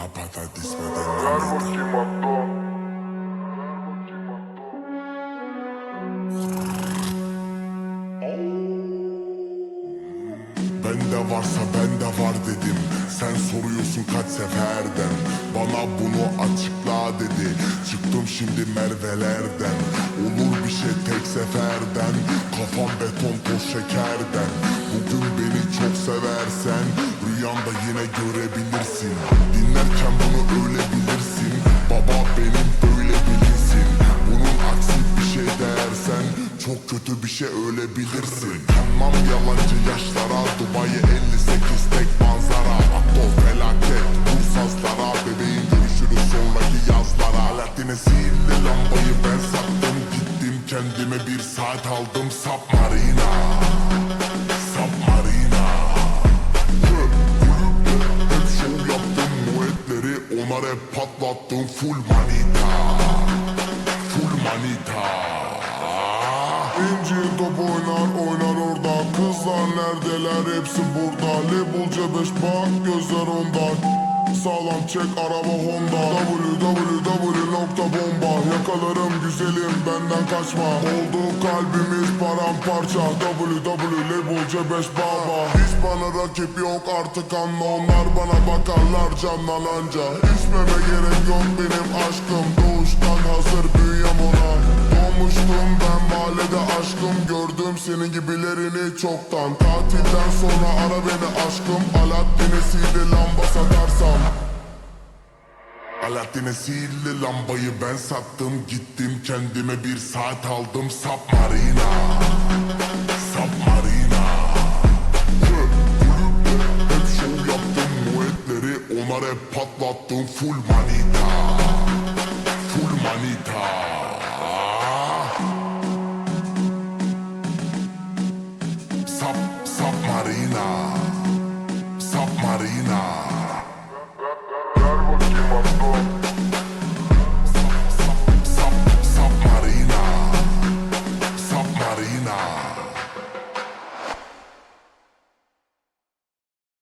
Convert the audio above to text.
de bakayım hatta. Bende varsa bende var dedim. Sen soruyorsun kaç seferden. Bana bunu açıkla dedi. Çıktım şimdi mervelerden. Olur bir şey tek seferden. Kafam beton toz şekerden. Bugün beni çok yine görebilirsin. Dinlerken bunu öyle bilirsin Baba benim böyle bilinsin Bunun aksi bir şey dersen Çok kötü bir şey öyle bilirsin Kanmam yalancı yaşlara Dubai 58 tek manzara. Aktor felaket Vur sazlara Bebeğim görüşürüz sonraki yazlara. Alaaddin'e sihirli lambayı ben sattım Gittim kendime bir saat aldım Submarina Ona rap patlattım full manita. Full manita. İnci top oynar oynar orada. Kızlar neredeler? Hepsi burada. Label C5 bak gözler onda Sağlam çek araba Honda. Www nokta bomba. Yakalarım güzelim benden kaçma. Oldu kalbimiz paramparça. Www label C5 baba. Hiç bana rakip yok artık anla. Onlar bana bakarlar canlananca İçmeme gerek yok benim aşkım. Doğuştan hazır büyüyem senin gibilerini çoktan. Tatilden sonra ara beni aşkım. Alaaddin'e sihirli lamba satarsam. Alaaddin'e sihirli lambayı ben sattım. Gittim kendime bir saat aldım. Submarina Submarina Hep şov yaptım. Muetleri Ona rap patlattım. Full manita. Full manita Sub, submarina Submarina